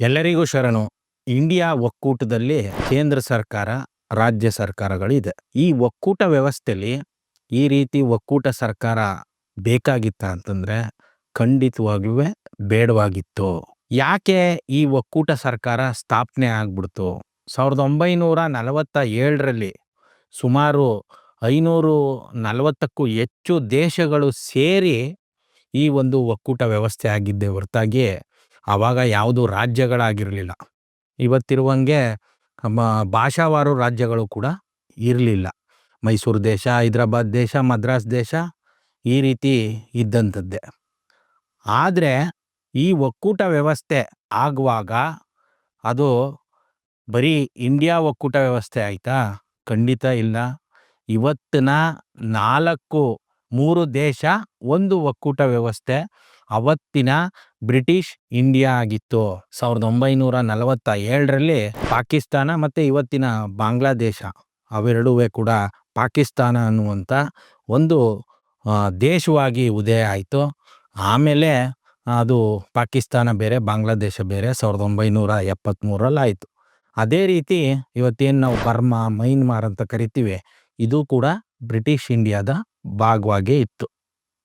ಎಲ್ಲರಿಗೂ ಶರಣು. ಇಂಡಿಯಾ ಒಕ್ಕೂಟದಲ್ಲಿ ಕೇಂದ್ರ ಸರ್ಕಾರ, ರಾಜ್ಯ ಸರ್ಕಾರಗಳಿದೆ. ಈ ಒಕ್ಕೂಟ ವ್ಯವಸ್ಥೆಯಲ್ಲಿ ಈ ರೀತಿ ಒಕ್ಕೂಟ ಸರ್ಕಾರ ಬೇಕಾಗಿತ್ತ ಅಂತಂದ್ರೆ ಖಂಡಿತವಾಗಿಯೂ ಬೇಡವಾಗಿತ್ತು. ಯಾಕೆ ಈ ಒಕ್ಕೂಟ ಸರ್ಕಾರ ಸ್ಥಾಪನೆ ಆಗ್ಬಿಡ್ತು? ಸಾವಿರದ ಒಂಬೈನೂರ ನಲವತ್ತ ಏಳರಲ್ಲಿ ಸುಮಾರು ಐನೂರು ನಲವತ್ತಕ್ಕೂ ಹೆಚ್ಚು ದೇಶಗಳು ಸೇರಿ ಈ ಒಂದು ಒಕ್ಕೂಟ ವ್ಯವಸ್ಥೆ ಆಗಿದ್ದೆ ಹೊರತಾಗಿ ಆವಾಗ ಯಾವುದು ರಾಜ್ಯಗಳಾಗಿರಲಿಲ್ಲ. ಇವತ್ತಿರುವಂಗೆ ಭಾಷಾವಾರು ರಾಜ್ಯಗಳು ಕೂಡ ಇರಲಿಲ್ಲ. ಮೈಸೂರು ದೇಶ, ಹೈದ್ರಾಬಾದ್ ದೇಶ, ಮದ್ರಾಸ್ ದೇಶ ಈ ರೀತಿ ಇದ್ದಂಥದ್ದೇ ಆದರೆ ಈ ಒಕ್ಕೂಟ ವ್ಯವಸ್ಥೆ ಆಗುವಾಗ ಅದು ಬರೀ ಇಂಡಿಯಾ ಒಕ್ಕೂಟ ವ್ಯವಸ್ಥೆ ಆಯಿತಾ? ಖಂಡಿತ ಇಲ್ಲ. ಇವತ್ತಿನ ನಾಲ್ಕು, ಮೂರು ದೇಶ ಒಂದು ಒಕ್ಕೂಟ ವ್ಯವಸ್ಥೆ ಅವತ್ತಿನ ಬ್ರಿಟಿಷ್ ಇಂಡಿಯಾ ಆಗಿತ್ತು. ಸಾವಿರದ ಒಂಬೈನೂರ ನಲವತ್ತ ಏಳರಲ್ಲಿ ಪಾಕಿಸ್ತಾನ ಮತ್ತು ಇವತ್ತಿನ ಬಾಂಗ್ಲಾದೇಶ ಅವೆರಡೂ ಕೂಡ ಪಾಕಿಸ್ತಾನ ಅನ್ನುವಂಥ ಒಂದು ದೇಶವಾಗಿ ಉದಯ ಆಯಿತು. ಆಮೇಲೆ ಅದು ಪಾಕಿಸ್ತಾನ ಬೇರೆ, ಬಾಂಗ್ಲಾದೇಶ ಬೇರೆ ಸಾವಿರದ ಒಂಬೈನೂರ ಎಪ್ಪತ್ತ್ಮೂರಲ್ಲಿ ಆಯಿತು ಅದೇ ರೀತಿ ಇವತ್ತೇನು ನಾವು ಬರ್ಮಾ, ಮೈನ್ಮಾರ್ ಅಂತ ಕರಿತೀವಿ, ಇದು ಕೂಡ ಬ್ರಿಟಿಷ್ ಇಂಡಿಯಾದ ಭಾಗವಾಗೇ ಇತ್ತು.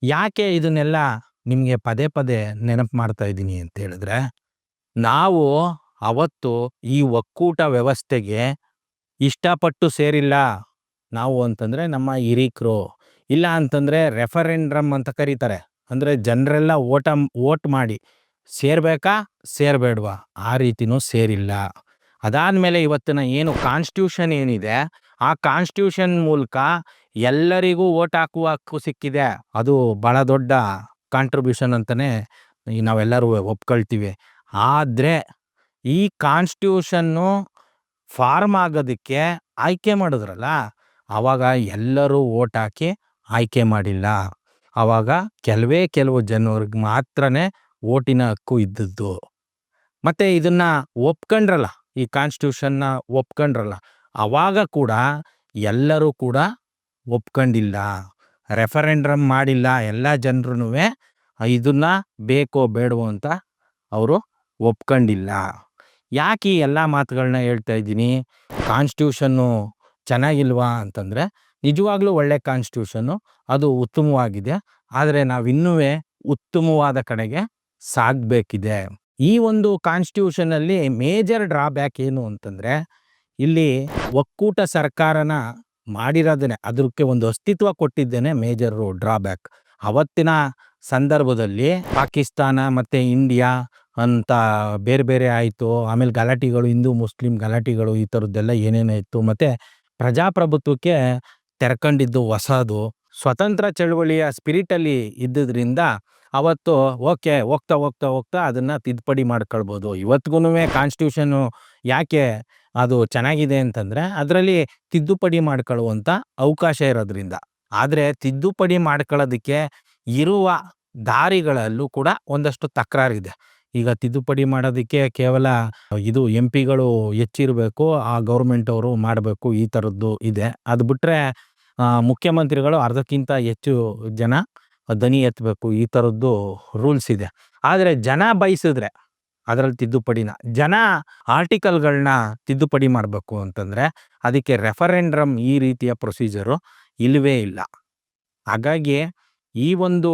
ಯಾಕೆ ಇದನ್ನೆಲ್ಲ ನಿಮಗೆ ಪದೇ ಪದೇ ನೆನಪು ಮಾಡ್ತಾ ಇದ್ದೀನಿ ಅಂತ ಹೇಳಿದ್ರೆ, ನಾವು ಅವತ್ತು ಈ ಒಕ್ಕೂಟ ವ್ಯವಸ್ಥೆಗೆ ಇಷ್ಟಪಟ್ಟು ಸೇರಿಲ್ಲ. ನಾವು ಅಂತಂದರೆ ನಮ್ಮ ಹಿರೀಕರು. ಇಲ್ಲ ಅಂತಂದರೆ ರೆಫರೆಂಡ್ರಮ್ ಅಂತ ಕರೀತಾರೆ. ಅಂದರೆ ಜನರೆಲ್ಲ ಓಟ, ಓಟ್ ಮಾಡಿ, ಸೇರ್ಬೇಕಾ? ಸೇರಬೇಡ್ವಾ? ಆ ರೀತಿನೂ ಸೇರಿಲ್ಲ. ಅದಾದಮೇಲೆ ಇವತ್ತಿನ ಏನು ಕಾನ್ಸ್ಟಿಟ್ಯೂಷನ್ ಏನಿದೆ, ಆ ಕಾನ್ಸ್ಟಿಟ್ಯೂಷನ್ ಮೂಲಕ ಎಲ್ಲರಿಗೂ ಓಟ್ ಹಾಕುವ ಹಕ್ಕು ಸಿಕ್ಕಿದೆ. ಅದು ಭಾಳ ದೊಡ್ಡ ಕಾಂಟ್ರಿಬ್ಯೂಷನ್ ಅಂತಲೇ ನಾವೆಲ್ಲರೂ ಒಪ್ಕೊಳ್ತೀವಿ. ಆದರೆ ಈ ಕಾನ್ಸ್ಟಿಟ್ಯೂಷನ್ನು ಫಾರ್ಮ್ ಆಗೋದಕ್ಕೆ ಆಯ್ಕೆ ಮಾಡಿದ್ರಲ್ಲ ಆವಾಗ ಎಲ್ಲರೂ ಓಟ್ ಹಾಕಿ ಆಯ್ಕೆ ಮಾಡಿಲ್ಲ. ಆವಾಗ ಕೆಲವೇ ಕೆಲವು ಜನರಿಗೆ ಮಾತ್ರನೇ ಓಟಿನ ಹಕ್ಕು ಇದ್ದದ್ದು. ಮತ್ತು ಇದನ್ನು ಒಪ್ಕೊಂಡ್ರಲ್ಲ, ಈ ಕಾನ್ಸ್ಟಿಟ್ಯೂಷನ್ನ ಒಪ್ಕೊಂಡ್ರಲ್ಲ ಆವಾಗ ಕೂಡ ಎಲ್ಲರೂ ಕೂಡ ಒಪ್ಕೊಂಡಿಲ್ಲ. ರೆಫರೆಂಡ್ರಮ್ ಮಾಡಿಲ್ಲ ಎಲ್ಲ ಜನರೂ ಇದನ್ನು ಬೇಕೋ ಬೇಡವೋ ಅಂತ ಅವರು ಒಪ್ಕೊಂಡಿಲ್ಲ. ಯಾಕೆ ಈ ಎಲ್ಲ ಮಾತುಗಳನ್ನ ಹೇಳ್ತಾ ಇದ್ದೀನಿ? ಕಾನ್ಸ್ಟಿಟ್ಯೂಷನ್ನು ಚೆನ್ನಾಗಿಲ್ವಾ ಅಂತಂದರೆ, ನಿಜವಾಗ್ಲೂ ಒಳ್ಳೆ ಕಾನ್ಸ್ಟಿಟ್ಯೂಷನ್ನು ಅದು ಉತ್ತಮವಾಗಿದೆ. ಆದರೆ ನಾವಿನ್ನೂ ಉತ್ತಮವಾದ ಕಡೆಗೆ ಸಾಗಬೇಕಿದೆ. ಈ ಒಂದು ಕಾನ್ಸ್ಟಿಟ್ಯೂಷನಲ್ಲಿ ಮೇಜರ್ ಡ್ರಾಬ್ಯಾಕ್ ಏನು ಅಂತಂದರೆ, ಇಲ್ಲಿ ಒಕ್ಕೂಟ ಸರ್ಕಾರನ ಮಾಡಿರೋದೇ ಅದಕ್ಕೆ ಒಂದು ಅಸ್ತಿತ್ವ ಕೊಟ್ಟಿದ್ದೇನೆ ಮೇಜರ್ ಡ್ರಾಬ್ಯಾಕ್ ಅವತ್ತಿನ ಸಂದರ್ಭದಲ್ಲಿ ಪಾಕಿಸ್ತಾನ ಮತ್ತು ಇಂಡಿಯಾ ಅಂತ ಬೇರೆ ಬೇರೆ ಆಯಿತು. ಆಮೇಲೆ ಗಲಾಟೆಗಳು, ಹಿಂದೂ, ಮುಸ್ಲಿಂ ಗಲಾಟೆಗಳು ಈ ಥರದ್ದೆಲ್ಲ ಏನೇನೋ ಇತ್ತು ಮತ್ತು ಪ್ರಜಾಪ್ರಭುತ್ವಕ್ಕೆ ತೆರ್ಕೊಂಡಿದ್ದು ಹೊಸದು. ಸ್ವತಂತ್ರ ಚಳುವಳಿಯ ಸ್ಪಿರಿಟಲ್ಲಿ ಇದ್ದುದರಿಂದ ಅವತ್ತು ಓಕೆ, ಹೋಗ್ತಾ ಹೋಗ್ತಾ ಹೋಗ್ತಾ ಅದನ್ನು ತಿದ್ದುಪಡಿ ಮಾಡ್ಕೊಳ್ಬೋದು. ಇವತ್ತಿಗೂ ಕಾನ್ಸ್ಟಿಟ್ಯೂಷನ್ನು ಯಾಕೆ ಅದು ಚೆನ್ನಾಗಿದೆ ಅಂತಂದರೆ ಅದರಲ್ಲಿ ತಿದ್ದುಪಡಿ ಮಾಡ್ಕೊಳ್ಳುವಂಥ ಅವಕಾಶ ಇರೋದ್ರಿಂದ. ಆದರೆ ತಿದ್ದುಪಡಿ ಮಾಡ್ಕೊಳ್ಳೋದಕ್ಕೆ ಇರುವ ದಾರಿಗಳಲ್ಲೂ ಕೂಡ ಒಂದಷ್ಟು ತಕರಾರಿದೆ. ಈಗ ತಿದ್ದುಪಡಿ ಮಾಡೋದಕ್ಕೆ ಕೇವಲ ಇದು ಎಂ ಪಿಗಳು ಹೆಚ್ಚಿರಬೇಕು, ಆ ಗೌರ್ಮೆಂಟ್ ಅವರು ಮಾಡಬೇಕು, ಈ ಥರದ್ದು ಇದೆ. ಅದು ಬಿಟ್ಟರೆ ಮುಖ್ಯಮಂತ್ರಿಗಳು ಅರ್ಧಕ್ಕಿಂತ ಹೆಚ್ಚು ಜನ ದನಿ ಎತ್ತಬೇಕು ಈ ಥರದ್ದು ರೂಲ್ಸ್ ಇದೆ. ಆದರೆ ಜನ ಬಯಸಿದ್ರೆ ಅದರಲ್ಲಿ ತಿದ್ದುಪಡಿನ, ಜನ ಆರ್ಟಿಕಲ್ಗಳನ್ನ ತಿದ್ದುಪಡಿ ಮಾಡಬೇಕು ಅಂತಂದರೆ ಅದಕ್ಕೆ ರೆಫರೆಂಡ್ರಮ್ ಈ ರೀತಿಯ ಪ್ರೊಸೀಜರು ಇಲ್ಲವೇ ಇಲ್ಲ. ಹಾಗಾಗಿ ಈ ಒಂದು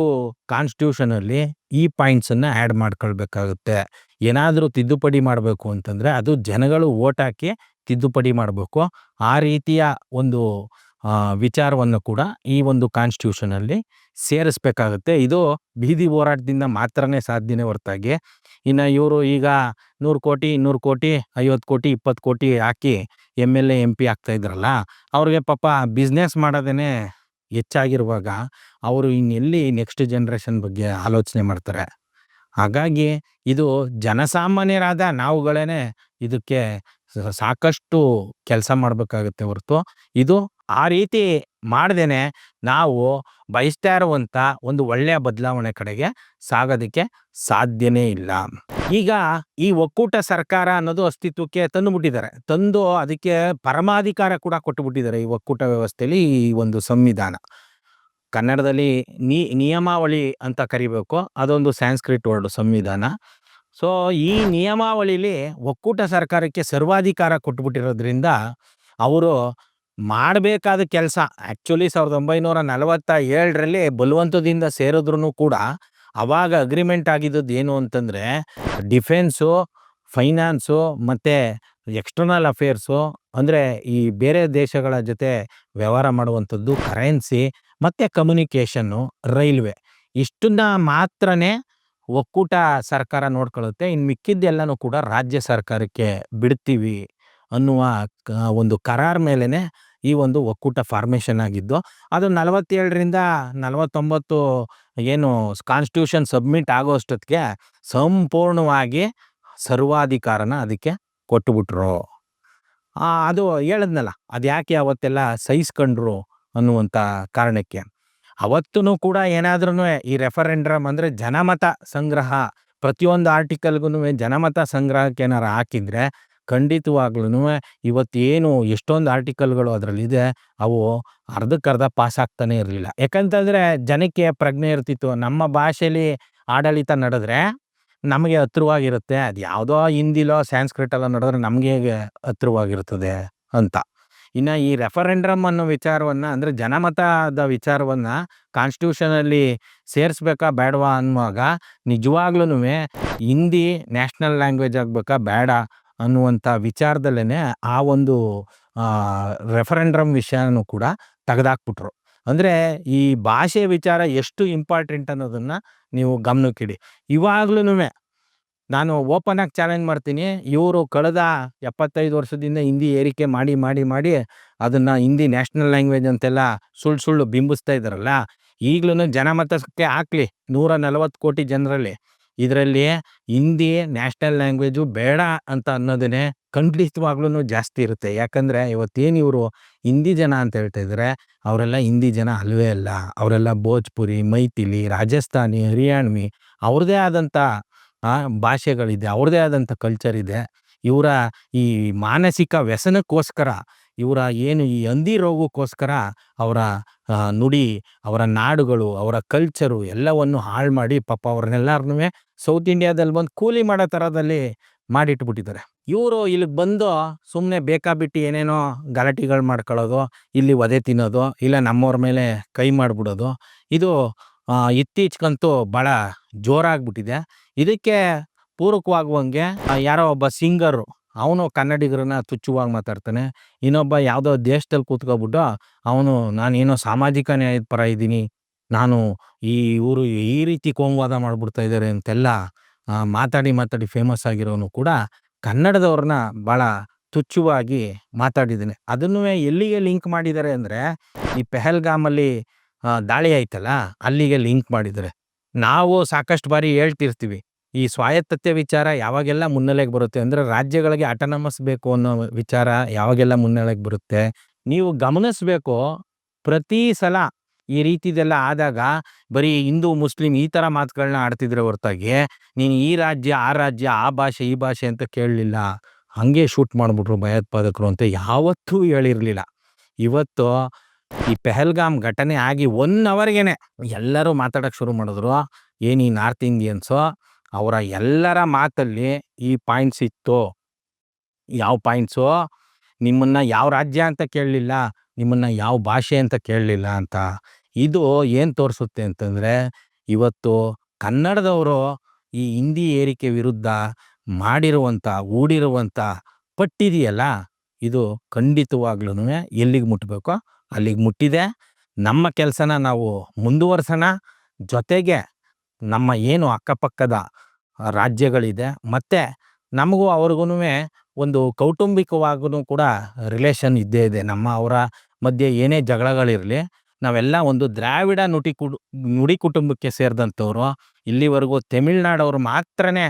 ಕಾನ್ಸ್ಟಿಟ್ಯೂಷನಲ್ಲಿ ಈ ಪಾಯಿಂಟ್ಸನ್ನು ಆ್ಯಡ್ ಮಾಡ್ಕೊಳ್ಬೇಕಾಗುತ್ತೆ. ಏನಾದರೂ ತಿದ್ದುಪಡಿ ಮಾಡಬೇಕು ಅಂತಂದರೆ ಅದು ಜನಗಳು ಓಟ್ ಹಾಕಿ ತಿದ್ದುಪಡಿ ಮಾಡಬೇಕು. ಆ ರೀತಿಯ ಒಂದು ವಿಚಾರವನ್ನು ಕೂಡ ಈ ಒಂದು ಕಾನ್ಸ್ಟಿಟ್ಯೂಷನಲ್ಲಿ ಸೇರಿಸ್ಬೇಕಾಗುತ್ತೆ. ಇದು ಬೀದಿ ಹೋರಾಟದಿಂದ ಮಾತ್ರನೇ ಸಾಧ್ಯನೇ ಹೊರತಾಗಿ, ಇನ್ನು ಇವರು ಈಗ ನೂರು ಕೋಟಿ, ಇನ್ನೂರು ಕೋಟಿ, ಐವತ್ತು ಕೋಟಿ, ಇಪ್ಪತ್ತು ಕೋಟಿ ಹಾಕಿ ಎಂ ಎಲ್ ಎ ಆಗ್ತಾ ಇದ್ರಲ್ಲ, ಅವ್ರಿಗೆ ಪಾಪ ಬಿಸ್ನೆಸ್ ಮಾಡೋದೇ ಹೆಚ್ಚಾಗಿರುವಾಗ ಅವರು ಇನ್ನೆಲ್ಲಿ ನೆಕ್ಸ್ಟ್ ಜನ್ರೇಷನ್ ಬಗ್ಗೆ ಆಲೋಚನೆ ಮಾಡ್ತಾರೆ? ಹಾಗಾಗಿ ಇದು ಜನಸಾಮಾನ್ಯರಾದ ನಾವುಗಳೇ ಇದಕ್ಕೆ ಸಾಕಷ್ಟು ಕೆಲಸ ಮಾಡಬೇಕಾಗುತ್ತೆ ಹೊರತು, ಇದು ಆ ರೀತಿ ಮಾಡ್ದೇನೆ ನಾವು ಬಯಸ್ತಾ ಇರುವಂಥ ಒಂದು ಒಳ್ಳೆಯ ಬದಲಾವಣೆ ಕಡೆಗೆ ಸಾಗೋದಕ್ಕೆ ಸಾಧ್ಯನೇ ಇಲ್ಲ. ಈಗ ಈ ಒಕ್ಕೂಟ ಸರ್ಕಾರ ಅನ್ನೋದು ಅಸ್ತಿತ್ವಕ್ಕೆ ತಂದುಬಿಟ್ಟಿದ್ದಾರೆ. ತಂದು ಅದಕ್ಕೆ ಪರಮಾಧಿಕಾರ ಕೂಡ ಕೊಟ್ಟುಬಿಟ್ಟಿದ್ದಾರೆ ಈ ಒಕ್ಕೂಟ ವ್ಯವಸ್ಥೆಯಲ್ಲಿ ಈ ಒಂದು ಸಂವಿಧಾನ. ಕನ್ನಡದಲ್ಲಿ ನಿ, ನಿಯಮಾವಳಿ ಅಂತ ಕರಿಬೇಕು. ಅದೊಂದು ಸ್ಯಾನ್ಸ್ಕ್ರಿಟ್ ವರ್ಡ್ ಸಂವಿಧಾನ. ಸೊ ಈ ನಿಯಮಾವಳಿಲಿ ಒಕ್ಕೂಟ ಸರ್ಕಾರಕ್ಕೆ ಸರ್ವಾಧಿಕಾರ ಕೊಟ್ಬಿಟ್ಟಿರೋದ್ರಿಂದ ಅವರು ಮಾಡಬೇಕಾದ ಕೆಲಸ. ಆ್ಯಕ್ಚುಲಿ ಸಾವಿರದ ಒಂಬೈನೂರ ನಲವತ್ತ ಏಳರಲ್ಲಿ ಬಲವಂತದಿಂದ ಸೇರಿದ್ರು ಕೂಡ ಅವಾಗ ಅಗ್ರಿಮೆಂಟ್ ಆಗಿದ್ದದ್ದು ಏನು ಅಂತಂದರೆ ಡಿಫೆನ್ಸು ಫೈನಾನ್ಸು ಮತ್ತು ಎಕ್ಸ್ಟರ್ನಲ್ ಅಫೇರ್ಸು ಅಂದರೆ ಈ ಬೇರೆ ದೇಶಗಳ ಜೊತೆ ವ್ಯವಹಾರ ಮಾಡುವಂಥದ್ದು ಕರೆನ್ಸಿ ಮತ್ತು ಕಮ್ಯುನಿಕೇಷನ್ನು ರೈಲ್ವೆ ಇಷ್ಟನ್ನ ಮಾತ್ರನೇ ಒಕ್ಕೂಟ ಸರ್ಕಾರ ನೋಡ್ಕೊಳ್ಳುತ್ತೆ. ಇನ್ನು ಮಿಕ್ಕಿದ್ದೆಲ್ಲನೂ ಕೂಡ ರಾಜ್ಯ ಸರ್ಕಾರಕ್ಕೆ ಬಿಡ್ತೀವಿ. ಅನ್ನುವ ಒಂದು ಕರಾರ್ ಮೇಲೇ ಈ ಒಂದು ಒಕ್ಕೂಟ ಫಾರ್ಮೇಷನ್ ಆಗಿದ್ದು, ಅದು ನಲವತ್ತೇಳರಿಂದ ನಲವತ್ತೊಂಬತ್ತು ಏನು ಕಾನ್ಸ್ಟಿಟ್ಯೂಷನ್ ಸಬ್ಮಿಟ್ ಆಗೋ ಅಷ್ಟೊತ್ತಿಗೆ ಸಂಪೂರ್ಣವಾಗಿ ಸರ್ವಾಧಿಕಾರನ ಅದಕ್ಕೆ ಕೊಟ್ಟುಬಿಟ್ರು. ಅದು ಹೇಳದ್ನಲ್ಲ ಅದು ಯಾಕೆ ಅವತ್ತೆಲ್ಲ ಸಹಿಸ್ಕೊಂಡ್ರು ಅನ್ನುವಂಥ ಕಾರಣಕ್ಕೆ. ಅವತ್ತೂ ಕೂಡ ಏನಾದ್ರೂ ಈ ರೆಫರೆಂಡ್ರಮ್ ಅಂದರೆ ಜನಮತ ಸಂಗ್ರಹ, ಪ್ರತಿಯೊಂದು ಆರ್ಟಿಕಲ್ಗೂ ಜನಮತ ಸಂಗ್ರಹಕ್ಕೆ ಏನಾರು ಹಾಕಿದ್ರೆ ಖಂಡಿತವಾಗ್ಲೂ ಇವತ್ತೇನು ಎಷ್ಟೊಂದು ಆರ್ಟಿಕಲ್ಗಳು ಅದರಲ್ಲಿದೆ, ಅವು ಅರ್ಧಕ್ಕರ್ಧ ಪಾಸ್ ಆಗ್ತಾನೆ ಇರಲಿಲ್ಲ. ಯಾಕಂತಂದರೆ ಜನಕ್ಕೆ ಪ್ರಜ್ಞೆ ಇರ್ತಿತ್ತು. ನಮ್ಮ ಭಾಷೆಯಲ್ಲಿ ಆಡಳಿತ ನಡೆದ್ರೆ ನಮಗೆ ಹತ್ರವಾಗಿರುತ್ತೆ. ಅದು ಯಾವುದೋ ಹಿಂದಿಲೋ ಸ್ಯಾನ್ಸ್ಕ್ರಿಟಲ್ಲೋ ನಡೆದ್ರೆ ನಮಗೆ ಹೇಗೆ ಹತ್ರವಾಗಿರ್ತದೆ ಅಂತ. ಇನ್ನು ಈ ರೆಫರೆಂಡ್ರಮ್ ಅನ್ನೋ ವಿಚಾರವನ್ನು, ಅಂದರೆ ಜನಮತದ ವಿಚಾರವನ್ನು ಕಾನ್ಸ್ಟಿಟ್ಯೂಷನಲ್ಲಿ ಸೇರಿಸ್ಬೇಕಾ ಬೇಡವಾ ಅನ್ನುವಾಗ ನಿಜವಾಗ್ಲೂ ಹಿಂದಿ ನ್ಯಾಷನಲ್ ಲ್ಯಾಂಗ್ವೇಜ್ ಆಗಬೇಕಾ ಬೇಡ ಅನ್ನುವಂಥ ವಿಚಾರದಲ್ಲೇ ಆ ಒಂದು ರೆಫರೆಂಡ್ರಮ್ ವಿಷಯನೂ ಕೂಡ ತೆಗೆದಾಕ್ಬಿಟ್ರು. ಅಂದರೆ ಈ ಭಾಷೆ ವಿಚಾರ ಎಷ್ಟು ಇಂಪಾರ್ಟೆಂಟ್ ಅನ್ನೋದನ್ನು ನೀವು ಗಮನಕ್ಕಿಡಿ. ಇವಾಗ್ಲೂ ನಾನು ಓಪನ್ ಆಗಿ ಚಾಲೆಂಜ್ ಮಾಡ್ತೀನಿ. ಇವರು ಕಳೆದ ಎಪ್ಪತ್ತೈದು ವರ್ಷದಿಂದ ಹಿಂದಿ ಏರಿಕೆ ಮಾಡಿ ಮಾಡಿ ಮಾಡಿ ಅದನ್ನು ಹಿಂದಿ ನ್ಯಾಷನಲ್ ಲ್ಯಾಂಗ್ವೇಜ್ ಅಂತೆಲ್ಲ ಸುಳ್ಳು ಸುಳ್ಳು ಬಿಂಬಿಸ್ತಾ ಇದ್ದಾರಲ್ಲ ಈಗಲೂ ಜನಮತಕ್ಕೆ ಹಾಕ್ಲಿ. ನೂರ ನಲವತ್ತು ಕೋಟಿ ಜನರಲ್ಲಿ. ಇದರಲ್ಲಿ ಹಿಂದಿ ನ್ಯಾಷನಲ್ ಲ್ಯಾಂಗ್ವೇಜು ಬೇಡ ಅಂತ ಅನ್ನೋದನ್ನೇ ಖಂಡಿತವಾಗ್ಲೂ ಜಾಸ್ತಿ ಇರುತ್ತೆ. ಯಾಕಂದರೆ ಇವತ್ತೇನು ಇವರು ಹಿಂದಿ ಜನ ಅಂತ ಹೇಳ್ತಾ ಇದ್ದಾರೆ ಅವರೆಲ್ಲ ಹಿಂದಿ ಜನ ಅಲ್ವೇ ಅಲ್ಲ. ಅವರೆಲ್ಲ ಭೋಜ್ಪುರಿ, ಮೈಥಿಲಿ, ರಾಜಸ್ಥಾನಿ, ಹರಿಯಾಣ್ವಿ ಅವ್ರದ್ದೇ ಆದಂಥ ಭಾಷೆಗಳಿದೆ. ಅವ್ರದ್ದೇ ಆದಂಥ ಕಲ್ಚರ್ ಇದೆ. ಇವರ ಈ ಮಾನಸಿಕ ವ್ಯಸನಕ್ಕೋಸ್ಕರ ಇವರ ಏನು ಈ ಹಂದಿ ರೋಗಕ್ಕೋಸ್ಕರ ಅವರ ನುಡಿ, ಅವರ ನಾಡುಗಳು, ಅವರ ಕಲ್ಚರು ಎಲ್ಲವನ್ನು ಹಾಳು ಮಾಡಿ ಪಾಪ ಅವ್ರನ್ನೆಲ್ಲರನ್ನೂ ಸೌತ್ ಇಂಡಿಯಾದಲ್ಲಿ ಬಂದು ಕೂಲಿ ಮಾಡೋ ಥರದಲ್ಲಿ ಮಾಡಿಟ್ಬಿಟ್ಟಿದ್ದಾರೆ. ಇವರು ಇಲ್ಲಿಗೆ ಬಂದು ಸುಮ್ಮನೆ ಬೇಕಾಬಿಟ್ಟು ಏನೇನೋ ಗಲಾಟೆಗಳು ಮಾಡ್ಕೊಳ್ಳೋದು, ಇಲ್ಲಿ ಒದೆ ತಿನ್ನೋದು, ಇಲ್ಲ ನಮ್ಮವ್ರ ಮೇಲೆ ಕೈ ಮಾಡಿಬಿಡೋದು, ಇದು ಇತ್ತೀಚೆಗಂತೂ ಭಾಳ ಜೋರಾಗ್ಬಿಟ್ಟಿದೆ. ಇದಕ್ಕೆ ಪೂರಕವಾಗುವಂಗೆ ಯಾರೋ ಒಬ್ಬ ಸಿಂಗರು ಅವನು ಕನ್ನಡಿಗರನ್ನ ತುಚ್ಛವಾಗಿ ಮಾತಾಡ್ತಾನೆ. ಇನ್ನೊಬ್ಬ ಯಾವುದೋ ದೇಶದಲ್ಲಿ ಕೂತ್ಕೊಬಿಟ್ಟು, ಅವನು, ನಾನೇನೋ ಸಾಮಾಜಿಕ ನ್ಯಾಯದ ಪರ ಇದ್ದೀನಿ. ನಾನು ಈ ಇವರು ಈ ರೀತಿ ಕೋಮುವಾದ ಮಾಡಿಬಿಡ್ತಾ ಇದ್ದಾರೆ ಅಂತೆಲ್ಲ ಮಾತಾಡಿ ಮಾತಾಡಿ ಫೇಮಸ್ ಆಗಿರೋನು ಕೂಡ ಕನ್ನಡದವ್ರನ್ನ ಭಾಳ ತುಚ್ಛವಾಗಿ ಮಾತಾಡಿದ್ದೀನಿ. ಅದನ್ನು ಎಲ್ಲಿಗೆ ಲಿಂಕ್ ಮಾಡಿದ್ದಾರೆ ಅಂದರೆ, ಈ ಪೆಹಲ್ಗಾಮಲ್ಲಿ ದಾಳಿ ಆಯ್ತಲ್ಲ, ಅಲ್ಲಿಗೆ ಲಿಂಕ್ ಮಾಡಿದ್ದಾರೆ. ನಾವು ಸಾಕಷ್ಟು ಬಾರಿ ಹೇಳ್ತಿರ್ತೀವಿ. ಈ ಸ್ವಾಯತ್ತತೆ ವಿಚಾರ ಯಾವಾಗೆಲ್ಲ ಮುನ್ನೆಲೆಗೆ ಬರುತ್ತೆ ಅಂದರೆ ರಾಜ್ಯಗಳಿಗೆ ಅಟನಮಸ್ ಬೇಕು ಅನ್ನೋ ವಿಚಾರ ಯಾವಾಗೆಲ್ಲ ಮುನ್ನೆಲೆಗೆ ಬರುತ್ತೆ. ನೀವು ಗಮನಿಸ್ಬೇಕು, ಪ್ರತಿ ಸಲ ಈ ರೀತಿದೆಲ್ಲ ಆದಾಗ ಬರೀ ಹಿಂದೂ, ಮುಸ್ಲಿಂ ಈ ಥರ ಮಾತುಗಳನ್ನ ಆಡ್ತಿದ್ರೆ ಹೊರತಾಗಿ ನೀನು ಈ ರಾಜ್ಯ, ಆ ರಾಜ್ಯ, ಆ ಭಾಷೆ, ಈ ಭಾಷೆ ಅಂತ ಕೇಳಲಿಲ್ಲ, ಹಾಗೆ ಶೂಟ್ ಮಾಡಿಬಿಟ್ರು ಭಯೋತ್ಪಾದಕರು ಅಂತ ಯಾವತ್ತೂ ಹೇಳಿರಲಿಲ್ಲ. ಇವತ್ತು ಈ ಪೆಹಲ್ಗಾಮ್ ಘಟನೆ ಆಗಿ ಒನ್ ಅವರ್ಗೆನೆ ಎಲ್ಲರೂ ಮಾತಾಡೋಕೆ ಶುರು ಮಾಡಿದ್ರು, ಏನು ಈ ನಾರ್ತ್ ಇಂಡಿಯನ್ಸು ಅವರ ಎಲ್ಲರ ಮಾತಲ್ಲಿ ಈ ಪಾಯಿಂಟ್ಸ್ ಇತ್ತು, ಯಾವ ಪಾಯಿಂಟ್ಸು ನಿಮ್ಮನ್ನ ಯಾವ ರಾಜ್ಯ ಅಂತ ಕೇಳಲಿಲ್ಲ, ನಿಮ್ಮನ್ನ ಯಾವ ಭಾಷೆ ಅಂತ ಕೇಳಲಿಲ್ಲ ಅಂತ. ಇದು ಏನು ತೋರಿಸುತ್ತೆ ಅಂತಂದರೆ, ಇವತ್ತು ಕನ್ನಡದವರು ಈ ಹಿಂದಿ ಏರಿಕೆ ವಿರುದ್ಧ ಮಾಡಿರುವಂಥ ಹೂಡಿರುವಂಥ ಪಟ್ಟಿದೆಯಲ್ಲ, ಇದು ಖಂಡಿತವಾಗ್ಲೂ ಎಲ್ಲಿಗೆ ಮುಟ್ಟಬೇಕೋ ಅಲ್ಲಿಗೆ ಮುಟ್ಟಿದೆ. ನಮ್ಮ ಕೆಲಸನ ನಾವು ಮುಂದುವರ್ಸೋಣ, ಜೊತೆಗೆ ನಮ್ಮ ಏನು ಅಕ್ಕಪಕ್ಕದ ರಾಜ್ಯಗಳಿದೆ, ಮತ್ತು ನಮಗೂ ಅವ್ರಿಗೂ ಒಂದು ಕೌಟುಂಬಿಕವಾಗೂ ಕೂಡ ರಿಲೇಷನ್ ಇದ್ದೇ ಇದೆ. ನಮ್ಮ ಅವರ ಮಧ್ಯೆ ಏನೇ ಜಗಳಗಳಿರಲಿ, ನಾವೆಲ್ಲ ಒಂದು ದ್ರಾವಿಡ ನುಡಿ ಕುಡು, ನುಡಿ ಕುಟುಂಬಕ್ಕೆ ಸೇರಿದಂಥವ್ರು. ಇಲ್ಲಿವರೆಗೂ ತಮಿಳ್ನಾಡವ್ರು ಮಾತ್ರನೇ,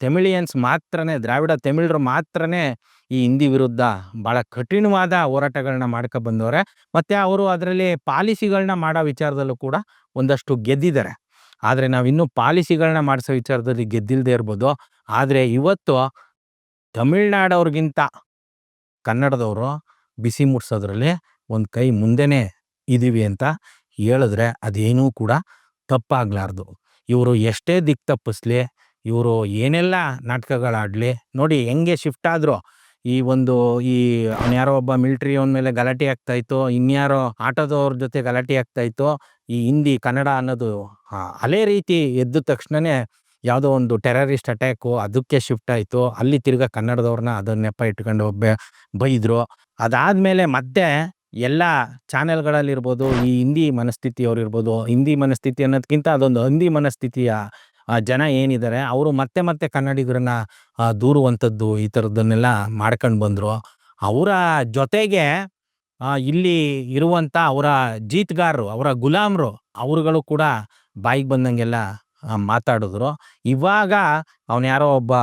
ತಮಿಳಿಯನ್ಸ್ ಮಾತ್ರನೇ, ದ್ರಾವಿಡ ತಮಿಳರು ಮಾತ್ರನೇ ಈ ಹಿಂದಿ ವಿರುದ್ಧ ಭಾಳ ಕಠಿಣವಾದ ಹೋರಾಟಗಳನ್ನ ಮಾಡ್ಕೊ ಬಂದವ್ರೆ. ಮತ್ತು ಅವರು ಅದರಲ್ಲಿ ಪಾಲಿಸಿಗಳನ್ನ ಮಾಡೋ ವಿಚಾರದಲ್ಲೂ ಕೂಡ ಒಂದಷ್ಟು ಗೆದ್ದಿದ್ದಾರೆ. ಆದರೆ ನಾವಿನ್ನೂ ಪಾಲಿಸಿಗಳನ್ನ ಮಾಡಿಸೋ ವಿಚಾರದಲ್ಲಿ ಗೆದ್ದಿಲ್ಲದೆ ಇರ್ಬೋದು. ಆದರೆ ಇವತ್ತು ತಮಿಳ್ನಾಡವ್ರಿಗಿಂತ ಕನ್ನಡದವರು ಬಿಸಿ ಮುಟ್ಸೋದ್ರಲ್ಲಿ ಒಂದು ಕೈ ಮುಂದೆನೇ ಇದ್ದೀವಿ ಅಂತ ಹೇಳಿದ್ರೆ ಅದೇನೂ ಕೂಡ ತಪ್ಪಾಗಲಾರ್ದು. ಇವರು ಎಷ್ಟೇ ದಿಕ್ಕು ತಪ್ಪಿಸ್ಲಿ, ಇವರು ಏನೆಲ್ಲ ನಾಟಕಗಳಾಡಲಿ, ನೋಡಿ ಹೆಂಗೆ ಶಿಫ್ಟ್ ಆದ್ರು ಈ ಒಂದು ಈ ಯಾರೋ ಒಬ್ಬ ಮಿಲ್ಟ್ರಿ ಅವನ ಮೇಲೆ ಗಲಾಟೆ ಆಗ್ತಾ ಇತ್ತು, ಇನ್ಯಾರೋ ಆಟೋದವ್ರ ಜೊತೆ ಗಲಾಟೆ ಆಗ್ತಾ ಇತ್ತು, ಈ ಹಿಂದಿ, ಕನ್ನಡ ಅನ್ನೋದು ಅಲೆ ರೀತಿ ಎದ್ದ ತಕ್ಷಣನೇ ಯಾವುದೋ ಒಂದು ಟೆರರಿಸ್ಟ್ ಅಟ್ಯಾಕು ಅದಕ್ಕೆ ಶಿಫ್ಟ್ ಆಯಿತು. ಅಲ್ಲಿ ತಿರ್ಗಾ ಕನ್ನಡದವ್ರನ್ನ ಅದನ್ನ ನೆಪ ಇಟ್ಕೊಂಡು ಒಬ್ಬ ಬೈದರು. ಅದಾದಮೇಲೆ ಮತ್ತೆ ಎಲ್ಲ ಚಾನೆಲ್ಗಳಲ್ಲಿರ್ಬೋದು, ಈ ಹಿಂದಿ ಮನಸ್ಥಿತಿಯವ್ರು ಇರ್ಬೋದು ಹಿಂದಿ ಮನಸ್ಥಿತಿ ಅನ್ನೋದಕ್ಕಿಂತ ಅದೊಂದು ಹಂದಿ ಮನಸ್ಥಿತಿಯ ಜನ ಏನಿದ್ದಾರೆ, ಅವರು ಮತ್ತೆ ಮತ್ತೆ ಕನ್ನಡಿಗರನ್ನ ದೂರುವಂಥದ್ದು ಈ ಥರದ್ದನ್ನೆಲ್ಲ ಮಾಡ್ಕೊಂಡು ಬಂದರು. ಅವರ ಜೊತೆಗೆ ಇಲ್ಲಿ ಇರುವಂಥ ಅವರ ಜೀತ್ಗಾರರು, ಅವರ ಗುಲಾಮರು, ಅವರುಗಳು ಕೂಡ ಬಾಯಿಗೆ ಬಂದಂಗೆಲ್ಲ ಮಾತಾಡಿದ್ರು. ಇವಾಗ ಅವನು ಯಾರೋ ಒಬ್ಬ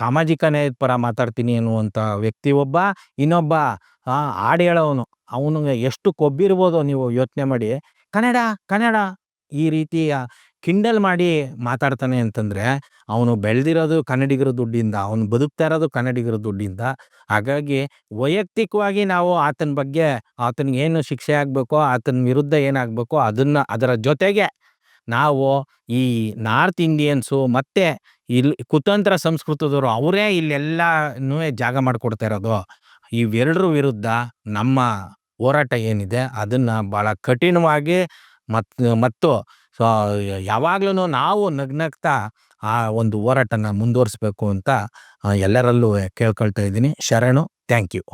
ಸಾಮಾಜಿಕ ನ್ಯಾಯದ ಪರ ಮಾತಾಡ್ತೀನಿ ಅನ್ನುವಂಥ ವ್ಯಕ್ತಿ ಒಬ್ಬ, ಇನ್ನೊಬ್ಬ ಹಾಡು ಹೇಳೋವನು ಅವನಿಗೆ ಎಷ್ಟು ಕೊಬ್ಬಿರ್ಬೋದು ನೀವು ಯೋಚನೆ ಮಾಡಿ, ಕನ್ನಡ ಕನ್ನಡ, ಈ ರೀತಿಯ ಕಿಂಡಲ್ ಮಾಡಿ ಮಾತಾಡ್ತಾನೆ ಅಂತಂದ್ರೆ, ಅವನು ಬೆಳೆದಿರೋದು ಕನ್ನಡಿಗರ ದುಡ್ಡಿಂದ, ಅವನು ಬದುಕ್ತಾ ಇರೋದು ಕನ್ನಡಿಗರ ದುಡ್ಡಿಂದ. ಹಾಗಾಗಿ ವೈಯಕ್ತಿಕವಾಗಿ ನಾವು ಆತನ ಬಗ್ಗೆ, ಆತನಿಗೆ ಏನು ಶಿಕ್ಷೆ ಆಗಬೇಕೋ, ಆತನ ವಿರುದ್ಧ ಏನಾಗಬೇಕೋ ಅದನ್ನ, ಅದರ ಜೊತೆಗೆ ನಾವು ಈ ನಾರ್ತ್ ಇಂಡಿಯನ್ಸು ಮತ್ತೆ ಇಲ್ಲಿ ಕುತಂತ್ರ ಸಂಸ್ಕೃತದವರು ಅವರೇ ಇಲ್ಲೆಲ್ಲನೂ ಜಾಗ ಮಾಡಿಕೊಡ್ತಾ ಇರೋದು. ಇವೆರಡರ ವಿರುದ್ಧ ನಮ್ಮ ಹೋರಾಟ ಏನಿದೆ, ಅದನ್ನ ಭಾಳ ಕಠಿಣವಾಗಿ ಮತ್ತು ಮತ್ತು ಯಾವಾಗ್ಲೂ ನಾವು ನಗ್ನಗ್ತಾ ಆ ಒಂದು ಹೋರಾಟನ ಮುಂದುವರಿಸ್ಬೇಕು ಅಂತ ಎಲ್ಲರಲ್ಲೂ ಕೇಳ್ಕೊಳ್ತಾ ಇದ್ದೀನಿ. ಶರಣು ಥ್ಯಾಂಕ್ ಯು